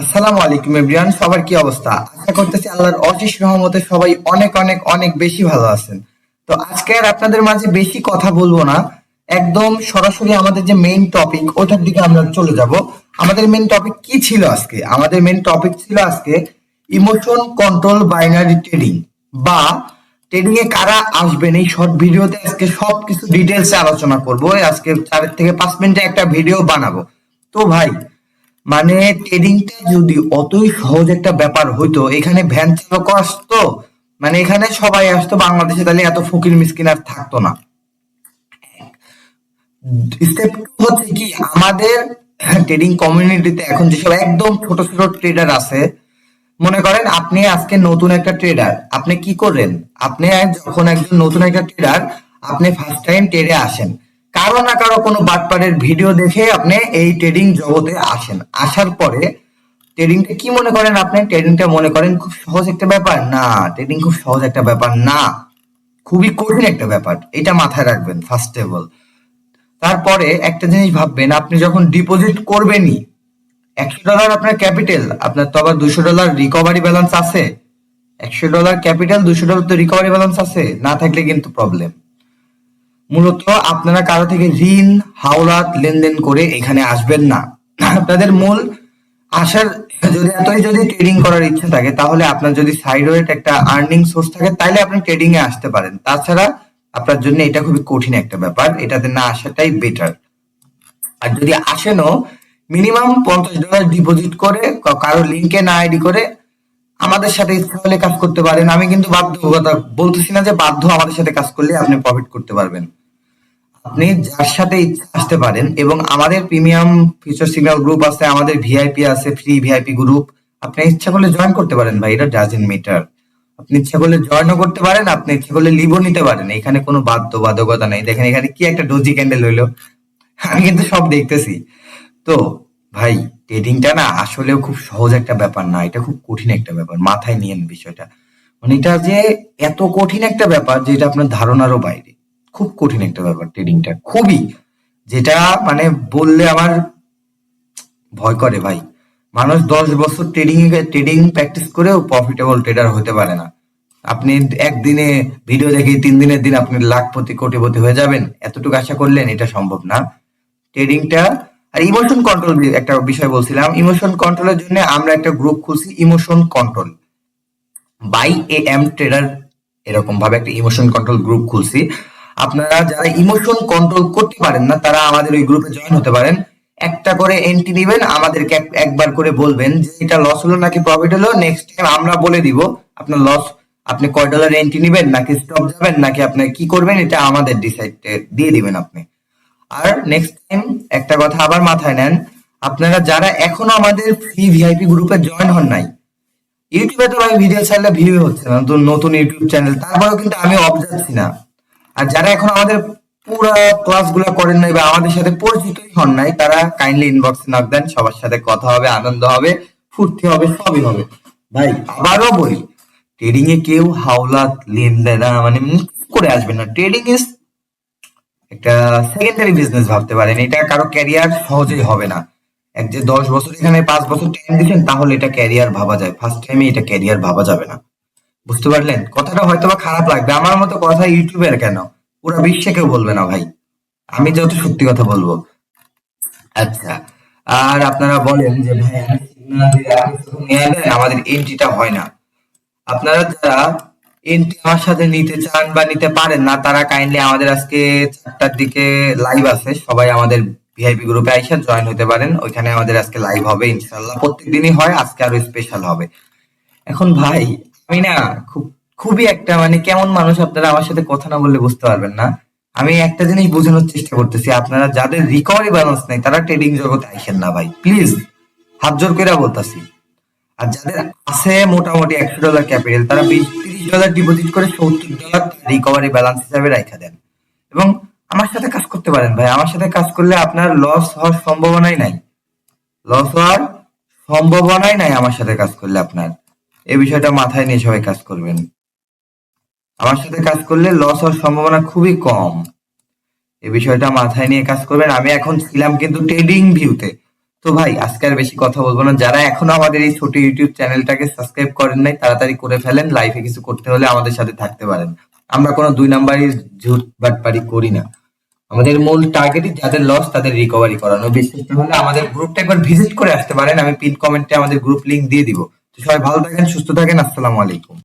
আসসালামু আলাইকুম এভরিওয়ান, সবার কি অবস্থা? আশা করতেছি আল্লাহর অশেষ রহমতে সবাই অনেক অনেক অনেক বেশি ভালো আছেন। তো আজকে আর আপনাদের মাঝে বেশি কথা বলব না। একদম সরাসরি আমাদের যে মেইন টপিক ওটার দিকে আমরা চলে যাব। আমাদের মেইন টপিক কি ছিল আজকে? আমাদের মেইন টপিক ছিল আজকে ইমোশন কন্ট্রোল বাইনারি ট্রেডিং বা ট্রেডিং এ কারা আসবেন? এই শর্ট ভিডিওতে আজকে সবকিছু ডিটেলসে আলোচনা করব। আজকে চার থেকে পাঁচ মিনিটে একটা ভিডিও বানাবো। তো ভাই মানে ট্রেডিংটা যদি অতই সহজ একটা ব্যাপার হইতো, এখানে ভ্যান চালক আসতো মানে এখানে সবাই আসতো বাংলাদেশে, তাহলে এত ফকির মিসকিন আর থাকতো না। স্টেপ হচ্ছে কি, আমাদের ট্রেডিং কমিউনিটিতে এখন যেসব একদম ছোট ছোট ট্রেডার আছে, মনে করেন আপনি আজকে নতুন একটা ট্রেডার আপনি কি করেন আপনি যখন একজন নতুন একটা ট্রেডার আপনি ফার্স্ট টাইম ট্রেডে আসেন। কারও না কারও কোনো বাটপারের ভিডিও দেখে আপনি এই ট্রেডিং জগতে আসেন। আসার পরে ট্রেডিংটা কি মনে করেন আপনি? ট্রেডিংটা মনে করেন খুব সহজ একটা ব্যাপার? না ট্রেডিং খুব সহজ একটা ব্যাপার না। খুবই কঠিন একটা ব্যাপার। এটা মাথায় রাখবেন ফার্স্ট অফ অল তারপরে একটা জিনিস ভাববেন, আপনি যখন ডিপোজিট করবেনই, একশো ডলার আপনার ক্যাপিটাল আপনার তো আবার দুশো ডলার রিকভারি ব্যালেন্স আছে। একশো ডলার ক্যাপিটাল দুশো ডলার তো রিকভারি ব্যালেন্স আছে। না থাকলে কিন্তু প্রবলেম মূলত আপনারা কারও থেকে ঋণ হাওলাত লেনদেন করে এখানে আসবেন না। আপনাদের মূল আসার যদি এতই যদি ট্রেডিং করার ইচ্ছা থাকে, তাহলে আপনার যদি সাইড ওয়েট একটা আর্নিং সোর্স থাকে তাহলে আপনি ট্রেডিং এ আসতে পারেন। তাছাড়া আপনার জন্য এটা খুবই কঠিন একটা ব্যাপার, এটাতে না আসাটাই বেটার আর যদি আসেনও মিনিমাম পঞ্চাশ ডলার ডিপোজিট করে কারও লিঙ্কে না আইডি করে আমাদের সাথে ইচ্ছা হলে কাজ করতে পারেন। আমি কিন্তু বাধ্যকতা বলতেছি না যে বাধ্য আমাদের সাথে কাজ করলে আপনি প্রফিট করতে পারবেন। আপনি যার সাথে ইচ্ছা আসতে পারেন এবং আমাদের প্রিমিয়াম ফিচার সিগন্যাল গ্রুপ আছে, আমাদের ভিআইপি আছে ফ্রি ভিআইপি গ্রুপ আপনি ইচ্ছা করলে জয়েন করতে পারেন ভাই, এটা ডাজেন্ট মিটার আপনি ইচ্ছা করলে জয়েনও করতে পারেন, আপনি ইচ্ছা করলে লিভও নিতে পারেন, এখানে কোনো বাধ্য বাধকতা নেই। দেখেন এখানে কি একটা ডোজি ক্যান্ডেল হইল, আমি কিন্তু সব দেখতেছি। তো ভাই ট্রেডিংটা না আসলেও খুব সহজ একটা ব্যাপার না, এটা খুব কঠিন একটা ব্যাপার, মাথায় নিয়েন বিষয়টা। মানে এটা যে এত কঠিন একটা ব্যাপার যেটা আপনার ধারণারও বাইরে। খুব কঠিন একটা ব্যাপার ট্রেডিংটা খুবই। যেটা মানে বললে আমার ভয় করে ভাই। মানুষ দশ বছর ট্রেডিং ট্রেডিং প্র্যাকটিস করেও প্রফিটেবল ট্রেডার হতে পারে না। আপনি একদিনে ভিডিও দেখে তিন দিনের দিন আপনি লাখপতি, কোটিপতি হয়ে যাবেন, এতটুকু আশা করলেন এটা সম্ভব না। ট্রেডিংটা আর ইমোশন কন্ট্রোল একটা বিষয় বলছিলাম। ইমোশন কন্ট্রোলের জন্য আমরা একটা গ্রুপ খুলছি emotion control by A M trader এরকম ভাবে একটা ইমোশন কন্ট্রোল গ্রুপ খুলছি। আপনারা যারা ইমোশন কন্ট্রোল করতে পারেন না, তারা আমাদের ওই গ্রুপে জয়েন হতে পারেন। একটা করে এন্ট্রি দিবেন, আমাদেরকে একবার করে বলবেন যে এটা লস হলো নাকি প্রফিট হলো। নেক্সট টাইম আমরা বলে দিব, আপনার লস আপনি কয় ডলার এন্ট্রি নেবেন, নাকি স্টপ যাবেন, নাকি আপনি কি করবেন, এটা আমাদের ডিসাইড দিয়ে দিবেন আপনি। আর নেক্সট টাইম একটা কথা আবার মাথায় নেন, আপনারা যারা এখনও আমাদের ফ্রি ভিআইপি গ্রুপে জয়েন হন নাই ইউটিউবে তো ভাই ভিডিও ছাড়লে ভিউ হচ্ছে না, নতুন ইউটিউব চ্যানেল তারপরেও কিন্তু আমি অফ যাচ্ছি না। আর যারা এখন আমাদের পুরো ক্লাসগুলো করেন নাই বা আমাদের সাথে পরিচিতই হন নাই, তারা কাইন্ডলি ইনবক্সে নক দেন, সবার সাথে কথা হবে, আনন্দ হবে, ফুর্তি হবে, সবই হবে। ভাই, আবারও বলি ট্রেডিং এ কেউ হাওলাত লেনদেন মানে করে আসবে না। ট্রেডিং ইজ একটা সেকেন্ডারি বিজনেস ভাবতে পারেন। এটা কারও ক্যারিয়ার সহজেই হবে না। এক যে দশ বছর এখানে পাঁচ বছর টাইম দিচ্ছেন, তাহলে এটা ক্যারিয়ার ভাবা যায়। ফার্স্ট টাইমে এটা ক্যারিয়ার ভাবা যাবে না। বুঝতে পারলেন? কথাটা হয়তো বা খারাপ লাগবে। আমার মতো কথা ইউটিউবের কেন? পুরো বিশ্বে কেউ বলবে না ভাই। আমি যত সত্যি কথা বলব। আচ্ছা আর আপনারা বলেন যে ভাই আমাদের এন্ট্রিটা হয় না। আপনারা যারা এন্ট্রি আমার সাথে নিতে চান বা নিতে পারেন না, তারা কাইন্ডলি আমাদের আজকে চারটার দিকে লাইভ আছে। সবাই আমাদের ভিআইপি গ্রুপে আইসা জয়েন হতে পারেন। ওইখানে আমাদের আজকে লাইভ হবে ইনশাল্লাহ প্রত্যেকদিনই হয়, আজকে আরও স্পেশাল হবে। এখন ভাই, আমি না খুব, খুবই একটা মানে কেমন মানুষ আপনারা আমার সাথে কথা না বললে বুঝতে পারবেন না। আমি একটা জিনিস বোঝানোর চেষ্টা করতেছি, আপনারা যাদের রিকভারি ব্যালেন্স নেই, তারা ট্রেডিং জগতে আইসেন না ভাই। প্লিজ হাত জোর করে বলতাছি। আর যাদের আছে মোটামুটি একশো ডলার ক্যাপিটাল তারা বিশ তিরিশ ডলার ডিপোজিট করে সত্তর ডলার রিকভারি ব্যালেন্স হিসাবে রাখা দেন। এবং আমার সাথে কাজ করতে পারেন ভাই। আমার সাথে কাজ করলে আপনার লস হওয়ার সম্ভাবনাই নাই। লস হওয়ার সম্ভাবনাই নাই আমার সাথে কাজ করলে আপনার। এই বিষয়টা মাথায় নিয়ে সবাই কাজ করবেন। আমার সাথে কাজ করলে লস হওয়ার সম্ভাবনা খুবই কম। এই বিষয়টা মাথায় নিয়ে কাজ করবেন। আমি এখন ছিলাম কিন্তু ট্রেডিং ভিউতে তো ভাই, আজকে আর বেশি কথা বলব না। যারা এখনও আমাদের এই ছোট ইউটিউব চ্যানেলটাকে সাবস্ক্রাইব করেন নাই, তাড়াতাড়ি করে ফেলেন। লাইফে কিছু করতে হলে আমাদের সাথে থাকতে পারেন। আমরা কোনো দুই নাম্বারই ঝুট বাটপারি করি না। আমাদের মূল টার্গেটই যাদের লস তাদের রিকভারি করানো। বিশেষ হলে আমাদের গ্রুপটা একবার ভিজিট করে আসতে পারেন। আমি পিন কমেন্টে আমাদের গ্রুপ লিংক দিয়ে দিব। তো সবাই ভালো থাকেন, সুস্থ থাকেন। আসসালামু আলাইকুম।